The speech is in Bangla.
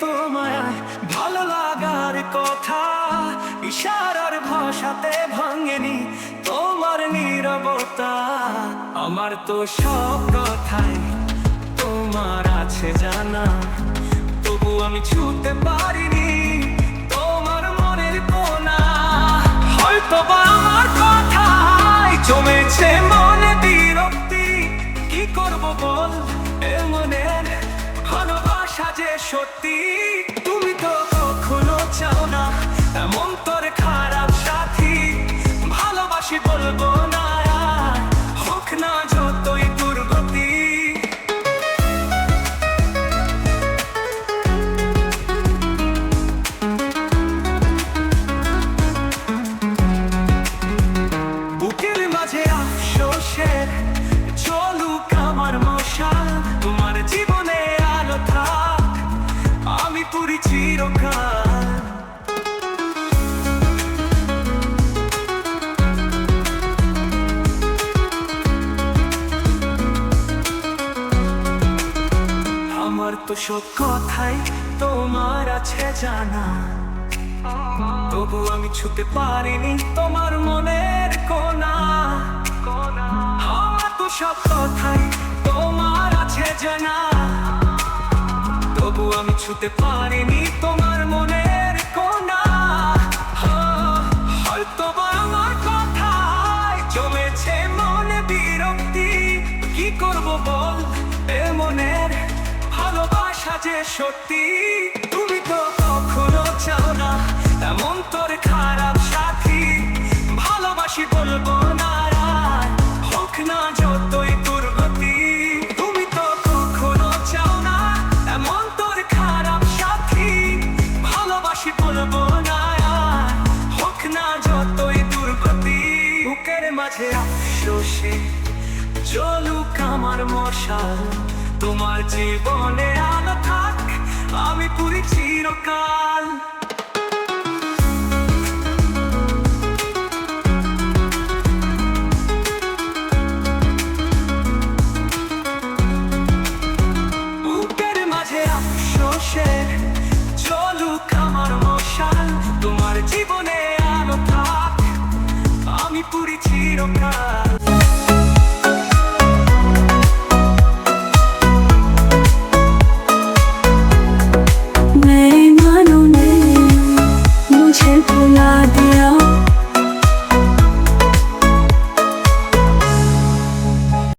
তোমায় ভালো লাগার কথা। ইশারার ভাষাতে ভাঙেনি তোমার নিরবতা। আমার তো সব কথাই তোমার আছে জানা। তবু আমি ছুতে পারিনি তোমার মনের কোনা। হয়তো বা আমার কথাই জমেছে মনে বিরক্তি। কি করব বল? সত্যি আমার তো সব কথাই তোমার আছে জানা। তবু আমি ছুতে পারিনি তোমার মনের কোনা। আমার তো সব কথাই তোমার আছে জানা। তবু আমি ছুতে পারিনি তোমার মনের যে সত্যি, তুমি তো কখনো চাও না। এমন তোর খারাপ সাথী, ভালোবাসি বলব না হোক না যতই দুর্গতি তুমি তো কখনো চাও না। এমন তোর খারাপ সাথী, ভালোবাসি বলব না হোক না যতই দুর্গতি বুকের মাঝে আফসোসে চলুক আমার মশাল। তোমার জীবনে আলো থাক আমি পুরি চিরকাল